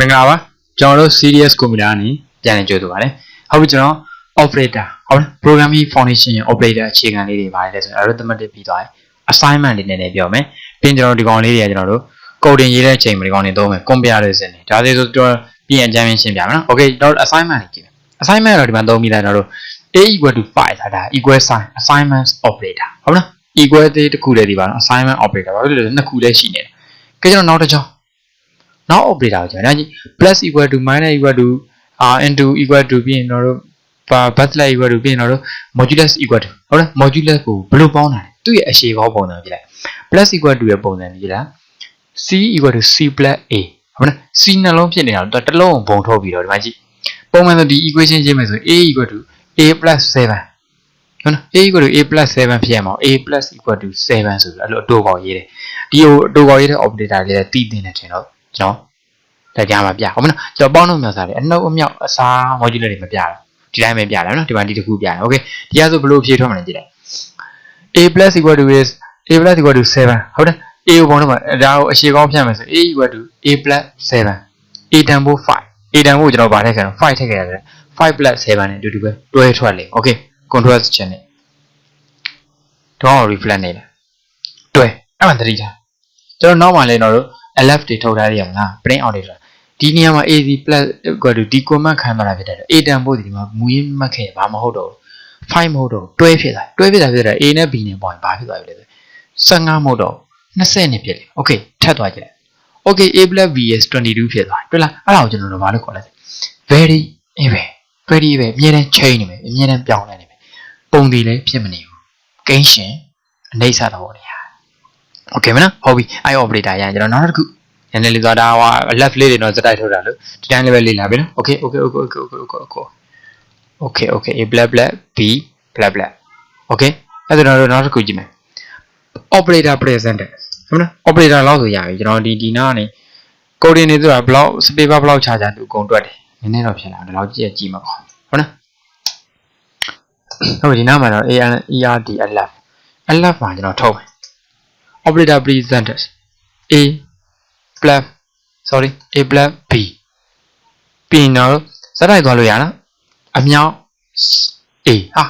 မင်္ဂလာပါကျွန်တော်တို့ serious computer ကနေပြန်လည်ကြိုဆိုပါရစေဟုတ်ပြီကျွန်တော် operator ဟုတ်လား programming foundation operator အခြေခံလေးတွေပါတယ်လဲဆိုတော့ arithmetic ပြီးသွားတယ် assignment လေးနည်းနည်းပြောမယ်ပြီးရင်ကျွန်တော်ဒီကောင်လေးတွေကကျွန်တော်တို့ coding ရေးတဲ့အချိန်မှာဒီကောင်တွေသုံးမယ် comparison တွေဒါလေးဆိုတော့ပြင်အကြမ်းရှင်းပြမယ်နော် okay ကျွန်တော်တို့ assignment လေးကြည့်မယ် assignment တော့ဒီမှာသုံးပြီးသားကျွန်တော်တို့ a equal to 5ဆိုတာဒါ equal sign assignment operator ဟုတ်လား equal သေးတစ်ခုတည်းဒီပါနော် assignment operator ဘာဖြစ်လို့လဲနှစ်ခုတည်းရှိနေတယ်ကဲကျွန်တော်နောက်တစ်ကြောင်း နောက် operator ကိုကျွန်တော်ဒါကြီး plus equal to minus equal to uh into equal to ပြီးရင်တော့တို့ဘာ bachelor equal to ပြီးရင်တော့ modulus equal to ဟုတ်လား modulus ကိုဘယ်လိုပေါင်းတာလဲသူ့ရဲ့အရှေ့ကောပုံစံပြလိုက် plus equal to ရဲ့ပုံစံကြည့်လား c equal to c plus a ဟုတ်လား c နှလုံးဖြစ်နေတာတော့တစ်လုံးဘုံထုတ်ပြီးတော့ဒီမှာကြည့်ပုံမှန်ဆိုဒီ equation ရေးမယ်ဆို a equal to a plus 7ဟုတ်နော် a equal to a plus 7ဖြစ်ရမှာ a plus equal to 7ဆိုပြီးအဲ့လိုအတူကောင်ရေးတယ်ဒီဟိုအတူကောင်ရေးတဲ့ operator လေးလည်းတည်တင်နေတယ်တော့ကျွန်တော် ဒါကြမှာပြဟုတ်မလားကျွန်တော်ပေါင်းလို့မြောက်စားတယ်အနှုတ်အမြောက်အစား module တွေမပြတော့ဒီတိုင်းပဲပြတယ်နော်ဒီမှာဒီတစ်ခုပြတယ် okay ဒီကဆိုဘယ်လိုဖြည့်ထွက်မလဲကြည့်လိုက် a plus equal to is a plus equal to 7ဟုတ်တယ် a ကိုပေါင်းတော့ဒါကိုအရှေ့ကောင်းဖြတ်မယ်ဆို a equal to a plus 7 a တန်ဖို့5 a တန်ဖို့ကျွန်တော်ဗာထည့်ခဲ့တော့5ထည့်ခဲ့ရတယ်5 plus 7နဲ့အတူတူပဲတွဲထွက်လေ okay control ချက်နဲ့တော့ reflect နေတယ်တွဲအဲ့မှသတိထားကျွန်တော်နောက်မှလည်းတော့ lf တွေထုတ်ထားရအောင်လား print out တွေဆိုတာဒီနေရာမှာ ac plus equal to ဒီ comment ခံမလာဖြစ်တယ် a တန်ဖို့ဒီမှာမူရင်းမှတ်ခဲ့ဘာမဟုတ်တော့5မဟုတ်တော့တွဲဖြစ်တာတွဲဖြစ်တာဖြစ်တယ် a နဲ့ b နဲ့ပေါရင်ဘာဖြစ်သွားပြီလဲ15မဟုတ်တော့20နဲ့ဖြစ်တယ် okay ထပ်သွားကြည့် okay a plus b is 22ဖြစ်သွားတွေ့လားအဲ့ဒါကိုကျွန်တော်တို့ဘာလို့ခေါ်လဲ very အေးပဲ very ပဲအမြဲတမ်း change နေမယ်အမြဲတမ်းပြောင်းလဲနေမယ်ပုံတည်လည်းဖြစ်မနေဘူးကိန်းရှင်အနေဆသ ဘောတရား okay မနော်ဟုတ်ပြီအဲ့ operator ရရင်ကျွန်တော်နောက်တစ်ခုနည်းနည်းလေးသွားတာဟို left လေးတွေတော့စတိုက်ထုတ်တာလို့ဒီတိုင်းလေးပဲလေ့လာပြီနော် okay okay okay okay okay okay okay okay okay a black black b black black okay အဲ့ဒါတော့နောက်တစ်ခုကြည့်မယ် operator present ဟုတ်နော် operator လောက်ဆိုရပြီကျွန်တော်ဒီဒီနာကနေ coding တွေဆိုတာဘလောက် space bar ဘလောက်ခြားခြားသူအကုန်တွက်တယ်နည်းနည်းတော့ဖြစ်လာတယ်လောက်ကြည့်ကြည့်မှာပေါ့ဟုတ်နော်ဟုတ်ပြီဒီနားမှာတော့ AN ERD lf lf မှာကျွန်တော်ထုတ်မယ် operator presented a plus sorry a plus b ပြီးရင်တော့စတိုက်သွားလို့ရလားအမြောက် a ဟာ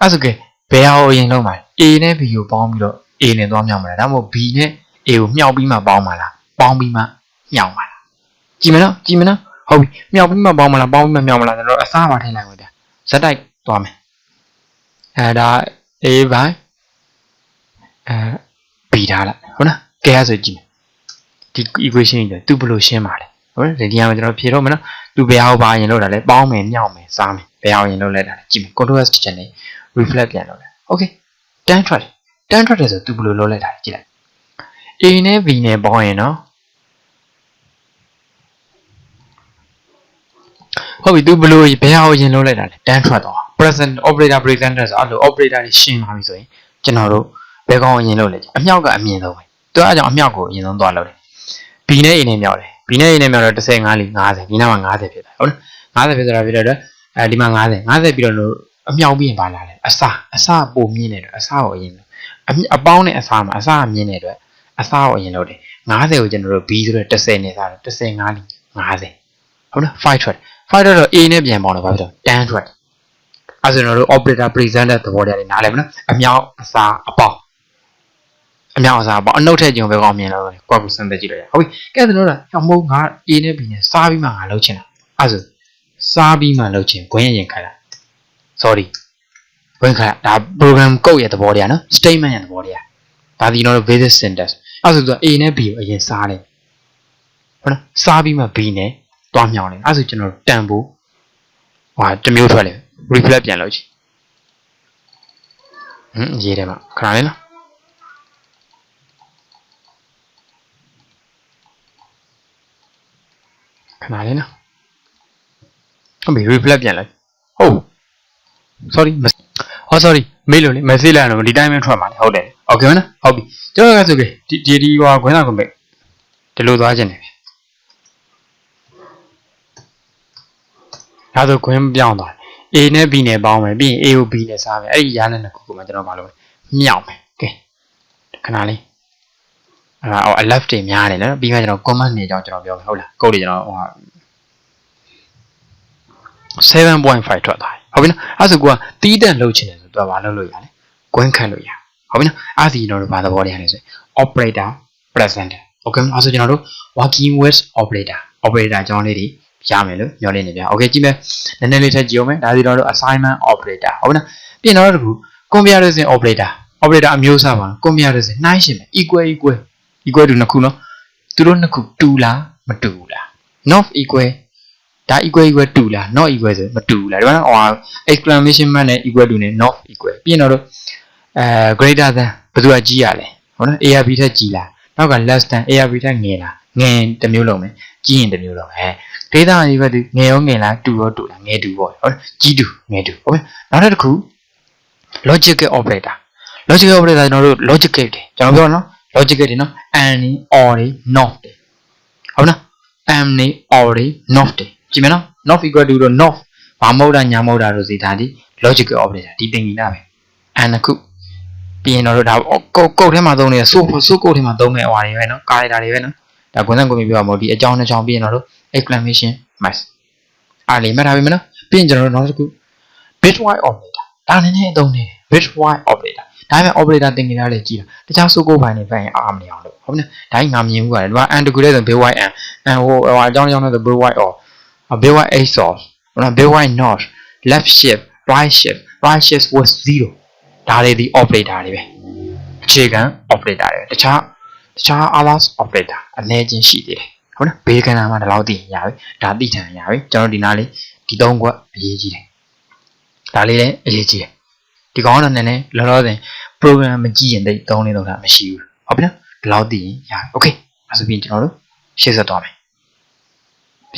အဲ့ဆိုကဲဘယ်ဟာကိုအရင်လုံးမှာ a နဲ့ b ကိုပေါင်းပြီးတော့ a နဲ့သွားမြောက်မှာလားဒါမှမဟုတ် b နဲ့ a ကိုမြောက်ပြီးမှပေါင်းမှာလားပေါင်းပြီးမှမြောက်မှာလားကြည့်မနော်ကြည့်မနော်ဟုတ်ပြီမြောက်ပြီးမှပေါင်းမှာလားပေါင်းပြီးမှမြောက်မှာလားကျွန်တော်အစားပါထည့်လိုက်မယ်ဗျဇက်တိုက်သွားမယ်အဲဒါ a ဘိုင်အဲ b ထားလိုက်ဟုတ်နော်ကဲရဆိုကြည့်မယ်ဒီ equation ကြီးသူဘယ်လိုရှင်းပါလဲဟုတ်တယ်ဒီနေရာမှာကျွန်တော်ဖြေတော့မယ်နော်သူဘယ်ဟာကိုပါရင်လို့တာလဲပေါင်းမယ်မြောက်မယ်စားမယ်ဘယ်ဟာကိုရင်လို့လဲတာလဲကြည့်မယ် control s ချက်နဲ့ reflect ပြန်လုပ်တယ် okay တန်းထွက်တယ်တန်းထွက်တယ်ဆိုသူဘယ်လိုလုပ်လိုက်တာလဲကြည့်လိုက် a နဲ့ b နဲ့ပေါင်းရင်နော်ဟုတ်ပြီသူဘယ်လိုဘယ်ဟာကိုရင်လို့လိုက်တာလဲတန်းထွက်သွား present operator presenter ဆိုအဲ့လို operator တွေရှင်းလာပြီဆိုရင်ကျွန်တော်တို့ ဘယ်ကောင်ကိုရင်လို့လဲအမြောက်ကအမြင်ဆုံးပဲသူအဲအကြောင်းအမြောက်ကိုအရင်ဆုံးသွားလုပ်တယ် b နဲ့ a နဲ့မြောက်တယ် b နဲ့ a နဲ့မြောက်တော့15လီ50ဒီနားမှာ50ဖြစ်သွားဟုတ်နော်50ဖြစ်သွားတာဖြစ်တော့အဲဒီမှာ50 50ပြီးတော့အမြောက်ပြီးရင်ပါလာတယ်အစာအစာပုံမြင့်နေတယ်အစာကိုအရင်အပေါင်းနဲ့အစာမှာအစာမြင့်နေတဲ့အတွက်အစာကိုအရင်လုပ်တယ်50ကိုကျွန်တော်တို့ b ဆိုတော့10နဲ့စားတယ်15လီ50ဟုတ်နော်5ထွက်5ထွက်တော့ a နဲ့ပြန်ပေါင်းတော့ဘာဖြစ်တော့10ထွက်အဲဆိုတော့ operator presenter သဘောတရားတွေနားလည်မနော်အမြောက်အစာအပေါင်း အမြောက်အစားပေါ့အနှုတ်ထည့်ခြင်းပဲကောင်းမြင်လို့ကွာကူစမ်းသက်ကြည့်လိုက်ရဟုတ်ပြီကဲဆိုတော့ဟောမဟုတ်ငါ A နဲ့ B နဲ့စားပြီးမှငါလုပ်ချင်တာအဲဆိုစားပြီးမှလုပ်ချင်ခွင့်ရင်ခိုင်းတာ sorry ခွင့်ခိုင်းဒါ program code ရဲ့သဘောတရားနော် statement ရဲ့သဘောတရားဒါဒီတော့ basic syntax အဲဆိုတော့ A နဲ့ B ကိုအရင်စားတယ်ဟုတ်နော်စားပြီးမှ B နဲ့တွားမြောင်းတယ်အဲဆိုကျွန်တော်တန်ဖို့ဟာတစ်မျိုးထွက်လေ reflect ပြန်လုပ်ကြည့်ဟမ်ရေးတယ်မှာခဏလေးနော် ခဏလေးနော်ဟုတ်ပြီ reflect ပြန်လိုက်ဟုတ် sorry ဟော sorry မေးလို့လေ message လိုက်တော့ဒီတိုင်းပဲထွက်ပါလေဟုတ်တယ် okay မနော်ဟုတ်ပြီကျွန်တော်ကဆိုကေဒီဒီဒီဟွာခွင်းလာခွင့်ပဲဒီလိုသွားခြင်းနေပြီဒါဆိုခွင်းပြောင်းသွား A နဲ့ B နဲ့ပေါင်းမယ်ပြီးရင် A ကို B နဲ့စားမယ်အဲ့ဒီရတဲ့နှစ်ခုကမှကျွန်တော်မလုပ်မြောက်မယ်ကဲခဏလေး အဲ့ဒါအော် alert တွေများတယ်နော်ပြီးမှကျွန်တော် comment တွေအကြောင်းကျွန်တော်ပြောမယ်ဟုတ်လား code တွေကျွန်တော်ဟို7.5ထွက်သွားတယ်ဟုတ်ပြီနော်အဲ့ဆိုကိုကတီးတန့်လုပ်ချင်တယ်ဆိုတော့ဘာလုပ်လို့ရလဲကွင်းခတ်လို့ရဟုတ်ပြီနော်အဲ့ဒီကျွန်တော်တို့ဘာသဘောတရားလဲဆိုရင် operator present okay အဲ့ဆိုကျွန်တော်တို့ working with operator operator အကြောင်းလေးတွေရမယ်လို့ပြောနေနေဗျာ okay ကြည့်မယ်နည်းနည်းလေးထပ်ကြည့်အောင်မယ်ဒါဆိုကျွန်တော်တို့ assignment operator ဟုတ်ပြီနော်ပြင်တော့တခု comparison operator operator အမျိုးအစားပါ comparison နှိုင်းရှင်မယ် equal equal equal တူနှစ်ခုနော်သူတို့နှစ်ခုတူလားမတူဘူးလား not equal ဒါ equal equal တူလား not equal ဆိုမတူဘူးလားဒီမှာဟို exclamation mark နဲ့ equal တူနေ not equal ပြင်တော့အဲ greater than ဘယ်သူကကြီးရလဲဟုတ်နော် ARB ထက်ကြီးလားနောက်က less than ARB ထက်ငယ်လားငယ်တစ်မျိုးလုံးပဲကြီးရင်တစ်မျိုးလုံးပဲ data ဒီဘက်ဒီငယ်ရောငယ်လားတူရောတူလားငယ်တူပေါ့ဟုတ်ကြီးတူငယ်တူဟုတ်ပြီနောက်တစ်ခု logical operator logical operator ကျွန်တော်တို့ logical တွေကျွန်တော်ပြောနော် logical တွေနော် and တွေ or တွေ not တွေဟုတ်နော် am တွေ or တွေ not တွေကြည့်မယ်နော် not equal to တော့ not ဘာမဟုတ်တာညာမဟုတ်တာတို့စီဒါဒီ logical operator ဒီတင်ကြီးနာပဲ and တစ်ခုပြီးရင်တော့ဒါကုတ်ကုတ်ထဲမှာသုံးနေတဲ့ so so ကုတ်ထဲမှာသုံးတဲ့ဟွာတွေပဲနော် character တွေပဲနော်ဒါကွန်ဆန်ကိုမြင်ပြပါမို့ဒီအကြောင်းတစ်ချောင်းပြီးရင်တော့ exclamation mark အားလေးမှတ်ထားပြီမနော်ပြီးရင်ကျွန်တော်တို့နောက်တစ်ခု bitwise operator ဒါနည်းနည်းအသုံးနေတယ် bitwise operator ဒါပေမဲ့ operator တင်နေတာလည်းကြည့်တာတခြားစုကိုပိုင်းနေပိုင်းအားမနေအောင်လို့ဟုတ်နော်ဒါကြီးငါမြင်ဘူးပါတယ်ဒီမှာ and တကူလေးဆို bitwise and and ဟိုဟိုအကြောင်းအကြောင်းနဲ့ဆို bitwise or bitwise a source ဟုတ်နော် bitwise not left shift right shift right shift was 0ဒါတွေဒီ operator တွေပဲအခြေခံ operator တွေပဲတခြားတခြား others operator အနည်းချင်းရှိသေးတယ်ဟုတ်နော်ဘေးကဏ္ဍမှာဒီလောက်သိရင်ရပြီဒါသိထန်ရပြီကျွန်တော်ဒီနားလေးဒီသုံးခွက်အရေးကြီးတယ်ဒါလေးလည်းအရေးကြီးတယ် ဒီကောင်ကတော့နည်းနည်းလောလောဆယ် program မကြည့်ရင်တိတ်သုံးလေးတော့တာမရှိဘူးဟုတ်ပြီနော်ဒီလောက်သိရင်ရပြီ okay အဲဆိုပြီးကျွန်တော်တို့ရှေ့ဆက်သွားမယ်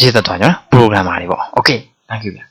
ရှေ့ဆက်သွားကြနော် programmer တွေပေါ့ okay thank you ဗျာ